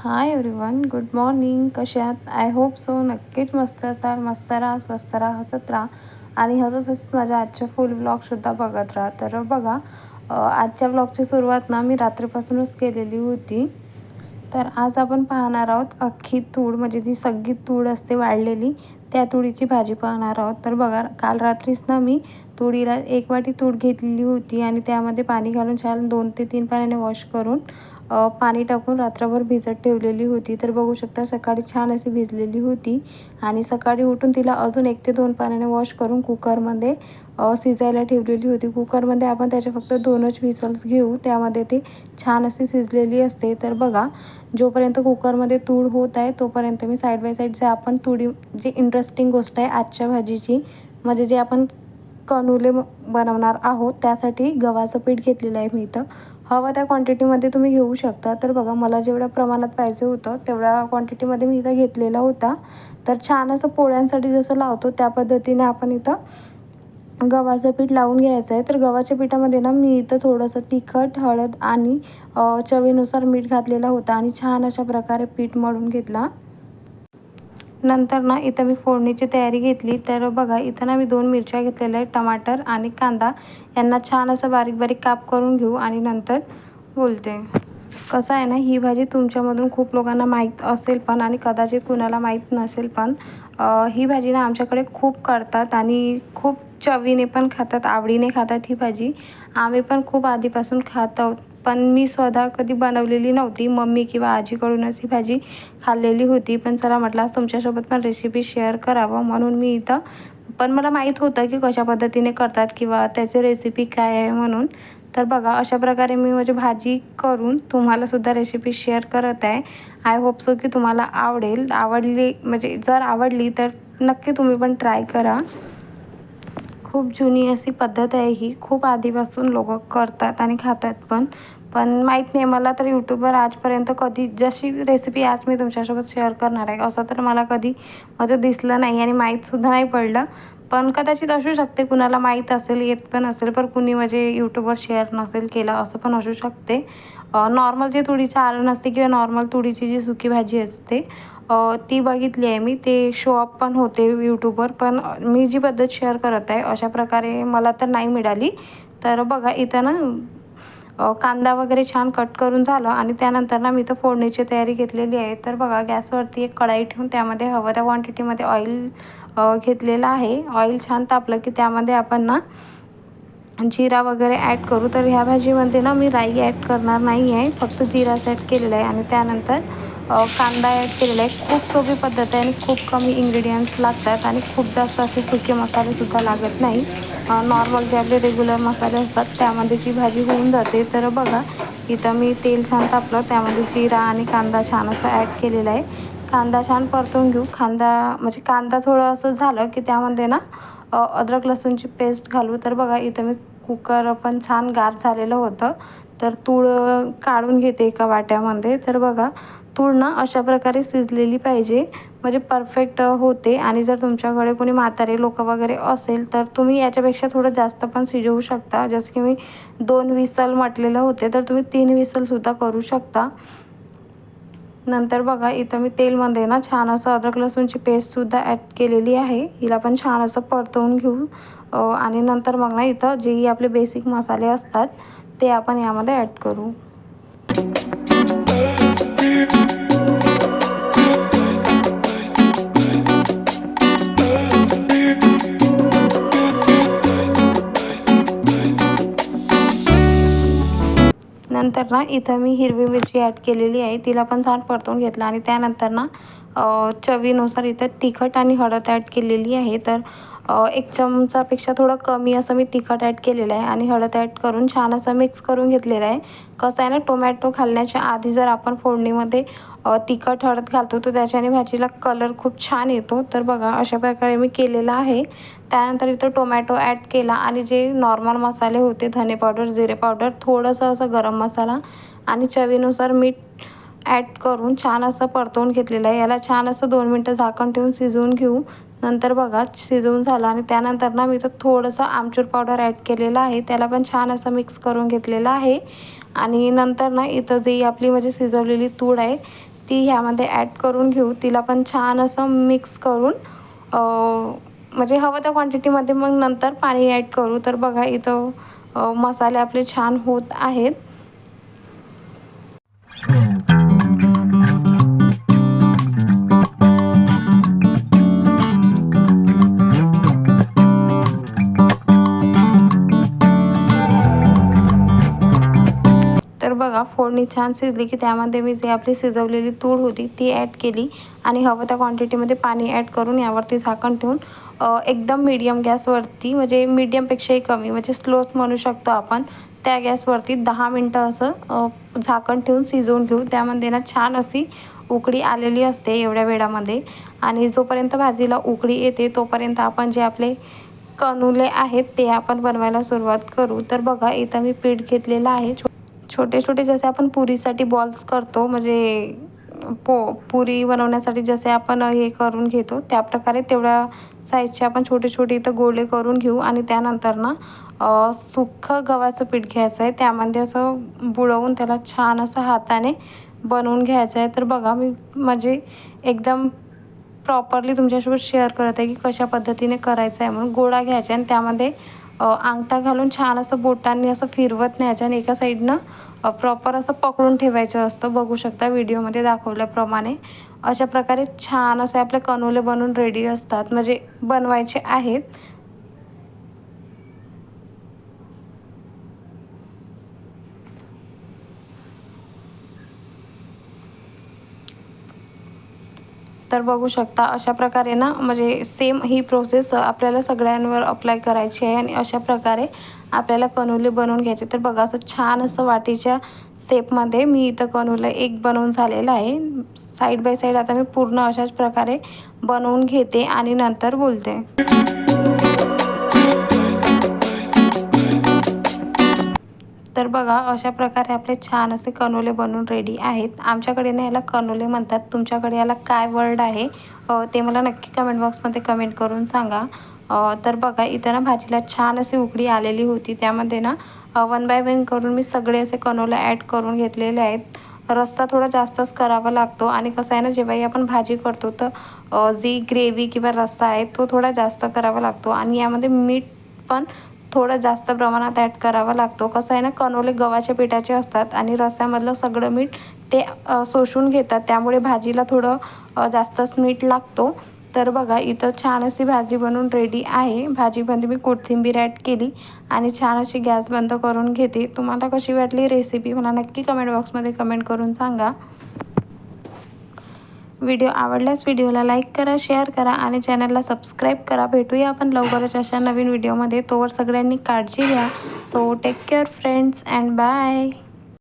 हाय everyone good morning कशात I hope so नक्कीच मस्त असाल मस्त राहा स्वस्त राहा हसत राहा. आणि हसत हसत माझ्या आजच्या फुल ब्लॉगसुद्धा बघत राहा. तर बघा आजच्या ब्लॉगची सुरुवात ना मी रात्रीपासूनच केलेली होती. तर आज आपण पाहणार आहोत अख्खी तूळ म्हणजे ती सगळी तूळ असते वाढलेली त्या तुळीची भाजी पाहणार आहोत. तर बघा काल रात्रीच ना मी तुळीला एक वाटी तूळ घेतलेली होती आणि त्यामध्ये पाणी घालून छान दोन ते तीन पाण्याने वॉश करून पाणी टाकून रात्रभर भिजत ठेवलेली होती. तर बघू शकता सकाळी छान अशी भिजलेली होती आणि सकाळी उठून तिला अजून एक ते दोन पाण्याने वॉश करून कुकरमध्ये शिजायला ठेवलेली होती. कुकरमध्ये आपण त्याचे फक्त दोनच विसल्स घेऊ त्यामध्ये ती छान अशी शिजलेली असते. तर बघा जोपर्यंत कुकरमध्ये तूळ होत आहे तोपर्यंत मी साईड बाय साईड जे आपण तुडी जे इंटरेस्टिंग गोष्ट आहे आजच्या भाजीची म्हणजे जे आपण कनुले बनवणार आहोत त्यासाठी गव्हाचं पीठ घेतलेलं आहे मी इथं. हवं त्या क्वांटिटीमध्ये तुम्ही घेऊ शकता. तर बघा मला जेवढ्या प्रमाणात पाहिजे होतं तेवढ्या क्वांटिटीमध्ये मी इथं घेतलेला होता. तर छान असं पोळ्यांसाठी जसं लावतो त्या पद्धतीने आपण इथं गव्हाचं पीठ लावून घ्यायचं आहे. तर गव्हाच्या पिठामध्ये ना मी इथं थोडंसं तिखट हळद आणि चवीनुसार मीठ घातलेला होता आणि छान अशा प्रकारे पीठ मळून घेतला. नंतर ना इथं मी फोडणीची तयारी घेतली. तर बघा इथं ना मी दोन मिरच्या घेतलेल्या आहेत टमाटर आणि कांदा. यांना छान असं बारीक बारीक काप करून घेऊ आणि नंतर बोलते. कसं आहे ना ही भाजी तुमच्यामधून खूप लोकांना माहीत असेल पण आणि कदाचित कुणाला माहीत नसेल पण ही भाजी ना आमच्याकडे खूप करतात आणि खूप चवीने पण खातात आवडीने खातात ही भाजी. आम्ही पण खूप आधीपासून खात आहोत. पण मी स्वतः कधी बनवलेली नव्हती. मम्मी किंवा आजीकडूनच ही भाजी खाल्लेली होती. पण चला म्हटलं आज तुमच्यासोबत पण रेसिपी शेअर करावं. म्हणून मी इथं पण मला माहीत होतं की कशा पद्धतीने करतात किंवा त्याची रेसिपी काय आहे म्हणून. तर बघा अशा प्रकारे मी माझी भाजी करून तुम्हालासुद्धा रेसिपी शेअर करत आहे. आय होप सो की तुम्हाला आवडेल. आवडली म्हणजे जर आवडली तर नक्की तुम्ही पण ट्राय करा. खूप जुनी अशी पद्धत आहे ही. खूप आधीपासून लोक करतात आणि खातात पण. पण माहीत नाही मला तर यूट्यूबवर आजपर्यंत कधी जशी रेसिपी आज मी तुमच्यासोबत शेअर करणार आहे असं तर मला कधी माझं दिसलं नाही आणि माहीतसुद्धा नाही पडलं. पण कदाचित असू शकते कुणाला माहीत असेल येत पण असेल पण कुणी म्हणजे यूट्यूबवर शेअर नसेल केलं असं पण असू शकते. नॉर्मल जे तुळीचं आरण असते किंवा नॉर्मल तुळीची जी सुकी भाजी असते ती बघितली आहे मी. ते शो अप पण होते यूट्यूबवर पण मी जी पद्धत शेअर करत आहे अशा प्रकारे मला तर नाही मिळाली. तर बघा इथं ना कांदा वगैरे छान कट करून झालं आणि त्यानंतर ना मी तर फोडणीची तयारी घेतलेली आहे. तर बघा गॅसवरती एक कढाई ठेवून त्यामध्ये हवं त्या क्वांटिटीमध्ये ऑइल घेतलेलं आहे. ऑइल छान तापलं की त्यामध्ये आपण ना जिरा वगैरे ॲड करू. तर ह्या भाजीमध्ये ना मी राई ॲड करणार नाही आहे फक्त जिराच ॲड केलेला आहे आणि त्यानंतर कांदा ॲड केलेला आहे. खूप सोपी पद्धत आहे आणि खूप कमी इन्ग्रेडियंट्स लागतात आणि खूप जास्त असे सुके मसालेसुद्धा लागत नाही. नॉर्मल जे आपले रेग्युलर मसाले असतात त्यामध्ये जी भाजी होऊन जाते तर बघा इथं मी तेल छान तापलं त्यामध्ये जिरा आणि कांदा छान असं ॲड केलेला आहे. कांदा छान परतून घेऊ. कांदा म्हणजे कांदा थोडं असं झालं की त्यामध्ये ना अद्रक लसूणची पेस्ट घालू. तर बघा इथं मी कुकर पण छान गार झालेलं होतं. तर तूळ काढून घेते एका वाट्यामध्ये. तर बघा तूळ ना अशा प्रकारे शिजलेली पाहिजे. म्हणजे परफेक्ट होते. आणि जर तुमच्याकडे कोणी म्हातारे लोक वगैरे असेल तर तुम्ही याच्यापेक्षा थोडं जास्त पण शिजवू शकता. जसं की मी दोन विसल म्हटलेलं होते तर तुम्ही तीन विसलसुद्धा करू शकता. नंतर बघा इथं मी तेलमध्ये ना छान असं अद्रक लसूणची पेस्टसुद्धा ॲड केलेली आहे. हिला पण छान असं परतवून घेऊ. आणि नंतर मग ना इथं जेही आपले बेसिक मसाले असतात ते आपण यामध्ये ॲड करू. नंतर ना इथं मी हिरवी मिरची ॲड केलेली आहे. तिला पण छान परतून घेतलं आणि त्यानंतर ना चवीनुसार इथं तिखट आणि हळद ॲड केलेली आहे. तर एक चमचापेक्षा थोडं कमी असं मी तिखट ॲड केलेलं आहे आणि हळद ॲड करून छान असं मिक्स करून घेतलेलं आहे. कसं आहे ना टोमॅटो खाल्ण्याच्या आधी जर आपण फोडणीमध्ये तिखट हळद घालतो तर त्याच्याने भाजीला कलर खूप छान येतो. तर बघा अशा प्रकारे मी केलेला आहे. त्यानंतर इथं टोमॅटो ॲड केला आणि जे नॉर्मल मसाले होते धने पावडर जिरे पावडर थोडंसं असं गरम मसाला आणि चवीनुसार मीठ ॲड करून छान असं परतवून घेतलेलं आहे. याला छान असं दोन मिनटं झाकण ठेवून शिजवून घेऊ. नंतर बघा शिजवून झालं आणि त्यानंतर ना मी तर थोडंसं आमचूर पावडर ॲड केलेलं आहे. त्याला पण छान असं मिक्स करून घेतलेलं आहे. आणि नंतर ना इथं जी आपली म्हणजे शिजवलेली तूळ आहे ती ह्यामध्ये ॲड करून घेऊ. तिला पण छान असं मिक्स करून म्हणजे हवं त्या क्वांटिटीमध्ये मग नंतर पाणी ॲड करू. तर बघा इथं मसाले आपले छान होत आहेत. बघा. फोडणी छान शिजली की त्यामध्ये मी जी आपली शिजवलेली तूळ होती ती ॲड केली आणि हवं त्या क्वांटिटीमध्ये पाणी ॲड करून यावरती झाकण ठेवून एकदम मीडियम गॅसवरती म्हणजे मीडियमपेक्षाही कमी म्हणजे स्लोच म्हणू शकतो आपण त्या गॅसवरती दहा मिनटं असं झाकण ठेवून शिजवून घेऊ. त्यामध्ये ना छान अशी उकळी आलेली असते एवढ्या वेळामध्ये आणि जोपर्यंत भाजीला उकळी येते तोपर्यंत आपण जे आपले कनुले आहेत ते आपण बनवायला सुरुवात करू. तर बघा इथं मी पीठ घेतलेलं आहे. छोटे छोटे जसे आपण पुरीसाठी बॉल्स करतो म्हणजे पो पुरी बनवण्यासाठी जसे आपण हे करून घेतो त्याप्रकारे तेवढ्या साईजचे आपण छोटे छोटे इथं गोळे करून घेऊ आणि त्यानंतर ना सुक्खं गव्हाचं पीठ घ्यायचं आहे. त्यामध्ये असं बुडवून त्याला छान असं हाताने बनवून घ्यायचं आहे. तर बघा मी म्हणजे एकदम प्रॉपरली तुमच्यासोबत शेअर करत आहे की कशा पद्धतीने करायचं आहे म्हणून गोळा घ्यायचा आणि त्यामध्ये अंगठा घालून छान असं बोटांनी असं फिरवत न्यायचं आणि एका साईडनं प्रॉपर असं पकडून ठेवायचं असतं. बघू शकता व्हिडिओमध्ये दाखवल्याप्रमाणे. अशा प्रकारे छान असे आपले कनोले बनवून रेडी असतात. म्हणजे बनवायचे आहेत. तर बघू शकता अशा प्रकारे ना म्हणजे सेम ही प्रोसेस आपल्याला सगळ्यांवर अप्लाय करायची आहे आणि अशा प्रकारे आपल्याला कनोले बनवून घ्यायचे. तर बघा असं छान असं वाटीच्या सेपमध्ये मी इथं कनोला एक बनवून झालेलं आहे. साईड बाय साईड आता मी पूर्ण अशाच प्रकारे बनवून घेते आणि नंतर बोलते. तर बघा अशा प्रकारे आपले छान असे कनोले बनवून रेडी आहेत. आमच्याकडे ना याला कनोले म्हणतात. तुमच्याकडे याला काय वर्ड आहे ते मला नक्की कमेंट बॉक्समध्ये कमेंट करून सांगा. तर बघा इथं ना भाजीला छान अशी उकडी आलेली होती. त्यामध्ये ना वन बाय वन करून मी सगळे असे कनोले ॲड करून घेतलेले आहेत. रस्सा थोडा जास्तच करावा लागतो. आणि कसं आहे ना जेव्हाही आपण भाजी करतो तर जी ग्रेव्ही किंवा रस्सा आहे तो थोडा जास्त करावा लागतो. आणि यामध्ये मीठ पण थोडं जास्त प्रमाणात ॲड करावा लागतो. कसं आहे ना कनोले गव्हाच्या पिठाचे असतात आणि रस्स्यामधलं सगळं मीठ ते शोषून घेतात. त्यामुळे भाजीला थोडं जास्तच मीठ लागतो. तर बघा इथं छान अशी भाजी बनवून रेडी आहे. भाजीमध्ये मी कोथिंबीर ॲड केली आणि छान अशी गॅस बंद करून घेते. तुम्हाला कशी वाटली रेसिपी मला नक्की कमेंट बॉक्समध्ये कमेंट करून सांगा. व्हिडिओ आवडल्यास व्हिडिओला लाईक करा शेअर करा आणि चॅनलला सबस्क्राईब करा. भेटूया आपण लवकरच अशा नवीन व्हिडिओमध्ये. तोवर सगळ्यांनी काळजी घ्या. So take care friends and bye